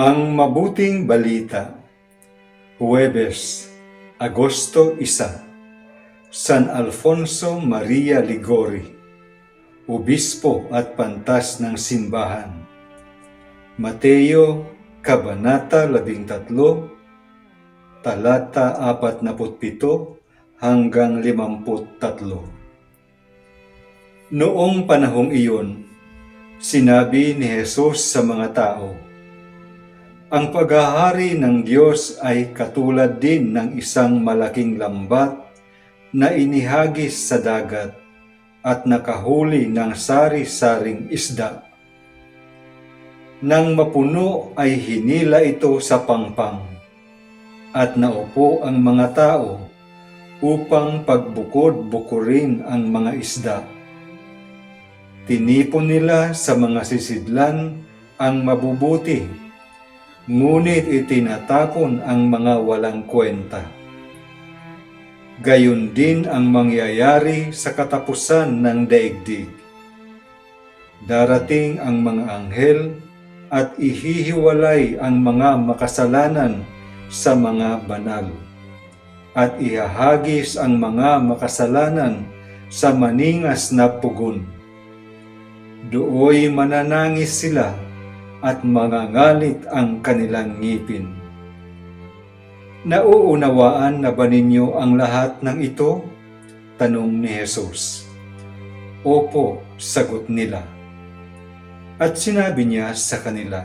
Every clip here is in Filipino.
Ang Mabuting Balita Huwebes, Agosto 1 San Alfonso Maria Ligori Obispo at Pantas ng Simbahan. Mateo, Kabanata 13 Talata 47 hanggang 53 Noong panahong iyon, sinabi ni Jesus sa mga tao, Ang paghahari ng Diyos ay katulad din ng isang malaking lambat na inihagis sa dagat at nakahuli ng sari-saring isda. Nang mapuno ay hinila ito sa pangpang at naupo ang mga tao upang pagbukod-bukurin ang mga isda. Tinipon nila sa mga sisidlan ang mabubuti, ngunit itinatapon ang mga walang kwenta. Gayon din ang mangyayari sa katapusan ng daigdig. Darating ang mga anghel at ihihiwalay ang mga makasalanan sa mga banal at ihahagis ang mga makasalanan sa maningas na pugon. Dooy mananangis sila at mangangalit ang kanilang ngipin. Nauunawaan na ba ninyo ang lahat ng ito? Tanong ni Jesus. Opo, sagot nila. At sinabi niya sa kanila,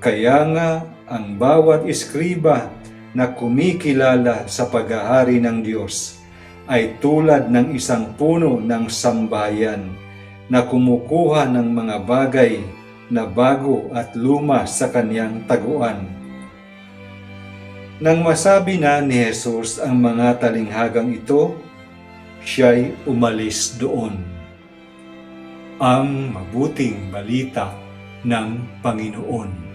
Kaya nga ang bawat iskriba na kumikilala sa paghahari ng Diyos ay tulad ng isang puno ng sambayan na kumukuha ng mga bagay na bago at luma sa kanyang taguan. Nang masabi na ni Jesus ang mga talinghagang ito, siya'y umalis doon. Ang mabuting balita ng Panginoon.